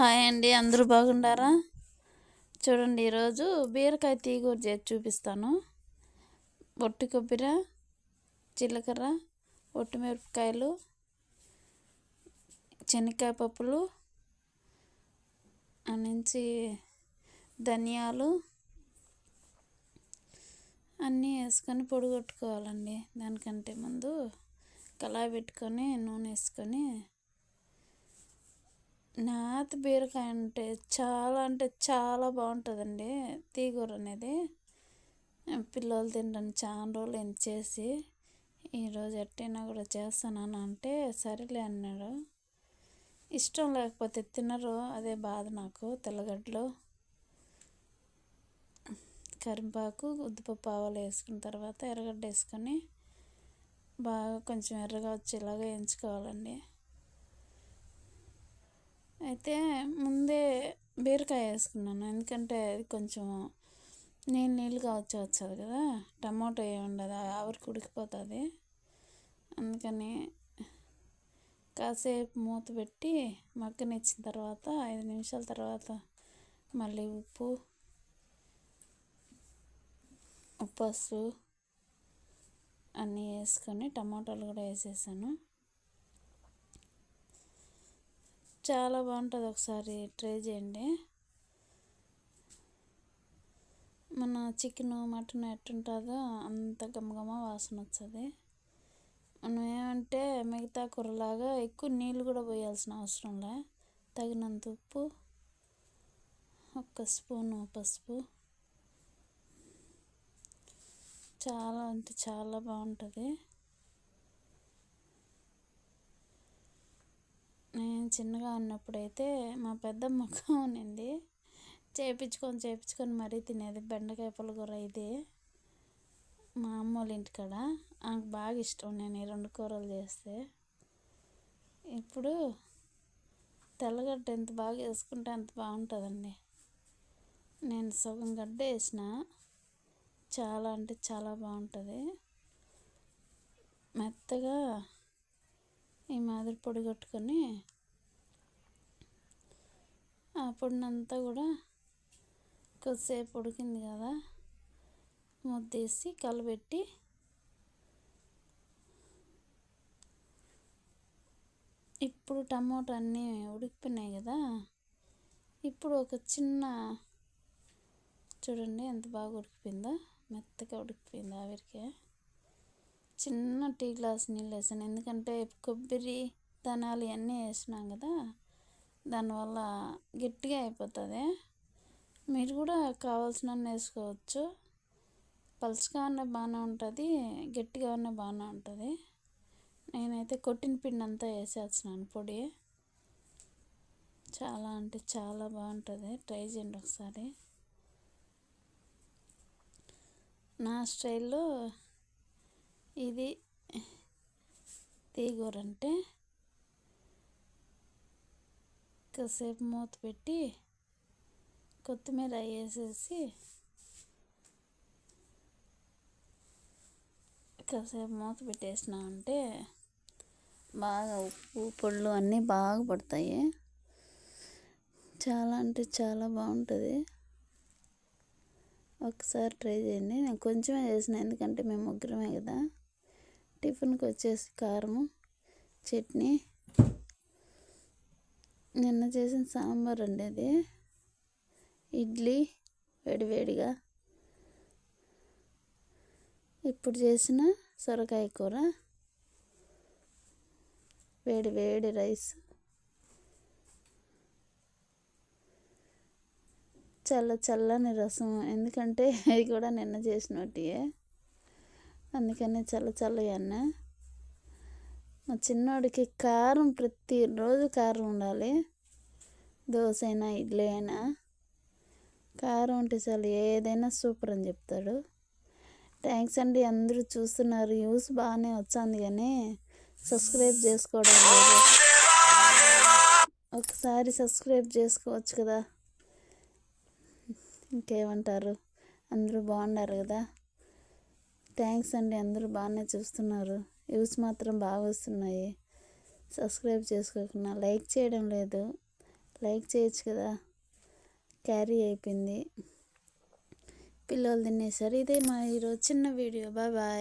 Hi అండి అందరూ బాగుండారా? చూడండి ఈరోజు బీరకాయ తీగూర చేసి చూపిస్తాను. ఒట్టి కొబ్బరి జీలకర్ర ఒట్టిమిరపకాయలు శనక్కాయ పప్పులు నుంచి ధనియాలు అన్నీ వేసుకొని పొడిగొట్టుకోవాలండి దానికంటే ముందు కళాయి పెట్టుకొని నూనె వేసుకొని నాతి బీరకాయ అంటే చాలా అంటే చాలా బాగుంటుందండి. తీగూర అనేది. పిల్లలు తినడానికి చాలా రోజులు ఎంత చేసి ఈరోజు ఎట్టైనా కూడా చేస్తానని అంటే సరేలే అన్నాడు. ఇష్టం లేకపోతే తినరు. అదే బాధ నాకు తెల్లగడ్డలు. కరింపాకు ఉద్దిపప్పు ఆవాలు వేసుకున్న తర్వాత ఎర్రగడ్డ వేసుకొని బాగా కొంచెం ఎర్రగా వచ్చేలాగా వేయించుకోవాలండి. అయితే ముందే బీరకాయ వేసుకున్నాను. ఎందుకంటే అది కొంచెం నీళ్ళు నీళ్ళుగా వచ్చి వచ్చేది కదా. టమాటో ఏమి ఉండదు. ఆవిరికి ఉడికిపోతుంది. అందుకని కాసేపు మూత పెట్టి మగ్గనిచ్చిన తర్వాత ఐదు నిమిషాల తర్వాత మళ్ళీ ఉప్పు పసుపు అన్నీ వేసుకొని టమాటాలు కూడా వేసేసాను. చాలా బాగుంటుంది ఒకసారి ట్రై చేయండి. మన చికెన్ మటన్ ఎట్టుంటుందో అంత గమగమ వాసన వస్తుంది. మనం ఏమంటే మిగతా కూరలాగా ఎక్కువ నీళ్ళు కూడా పోయాల్సిన అవసరం లే. తగినంత ఉప్పు ఒక్క స్పూను పసుపు. చాలా అంటే చాలా బాగుంటుంది. నేను చిన్నగా ఉన్నప్పుడైతే మా పెద్దమ్మకు ఉండింది. చేపించుకొని చేపించుకొని మరీ తినేది. బెండకాయ పులగూర ఇది. మా అమ్మ వాళ్ళ ఇంటికాడ. నాకు బాగా ఇష్టం నేను ఈ రెండు కూరలు చేస్తే. ఇప్పుడు తెల్లగడ్డ ఎంత బాగా వేసుకుంటే అంత బాగుంటుందండి. నేను సగం గడ్డ వేసిన చాలా అంటే చాలా బాగుంటుంది. మెత్తగా ఈ మాదిరి పొడి కట్టుకొని ఆ పొడినంతా కూడా కొద్దిసేపు ఉడికింది కదా. ముద్దేసి కలబెట్టి ఇప్పుడు టమోటా అన్నీ ఉడికిపోయినాయి కదా. ఇప్పుడు ఒక చిన్న చూడండి ఎంత బాగా ఉడికిపోయిందో. మెత్తగా ఉడికిపోయింది ఆవిరికే. చిన్న టీ గ్లాస్ నీళ్ళు వేసాను. ఎందుకంటే కొబ్బరి ధనాలు ఇవన్నీ వేసినాం కదా. దానివల్ల గట్టిగా అయిపోతుంది. మీరు కూడా కావాల్సిన వేసుకోవచ్చు. పలుచగా ఉన్న బాగానే ఉంటుంది గట్టిగా ఉన్న బాగానే ఉంటుంది. నేనైతే కొట్టిన పిండి అంతా వేసేస్తున్నాను పొడి. చాలా అంటే చాలా బాగుంటుంది. ట్రై చేయండి ఒకసారి. నా స్టైల్లో ఇది తీగూర అంటే కాసేపు మూత పెట్టి కొత్తిమీర వేసేసి కాసేపు మూత పెట్టేసినామంటే బాగా ఉప్పు పొళ్ళు అన్నీ బాగా పడతాయి. చాలా అంటే చాలా బాగుంటుంది. ఒకసారి ట్రై చేయండి. నేను కొంచెమే చేసిన ఎందుకంటే మేము ముగ్గురమే కదా. టిఫిన్కి వచ్చేసి కారం చట్నీ నిన్న చేసిన సాంబార్ అండి అది. ఇడ్లీ వేడివేడిగా ఇప్పుడు చేసిన సొరకాయ కూర. వేడి వేడి రైస్. చల్ల చల్లని రసం. ఎందుకంటే అది కూడా నిన్న చేసినట్టే అందుకనే చల్ల చల్లగా అన్న. మా చిన్నోడికి కారం ప్రతిరోజు కారం ఉండాలి. దోశ అయినా ఇడ్లీ అయినా కారం ఉంటే చాలు ఏదైనా సూపర్ అని చెప్తాడు. థ్యాంక్స్ అండి అందరూ చూస్తున్నారు. యూస్ బాగానే వచ్చింది కానీ సబ్స్క్రైబ్ చేసుకోవడం లేదు. ఒకసారి సబ్స్క్రైబ్ చేసుకోవచ్చు కదా. ఇంకేమంటారు? అందరూ బాగున్నారు కదా. థ్యాంక్స్ అండి అందరూ బాగానే చూస్తున్నారు. వ్యూస్ మాత్రం బాగా వస్తున్నాయి. సబ్స్క్రైబ్ చేసుకోకుండా లైక్ చేయడం లేదు. లైక్ చేయొచ్చు కదా. క్యారీ అయిపోయింది. పిల్లలు తినేసారు. ఇదే మా ఈరోజు చిన్న వీడియో. Bye bye.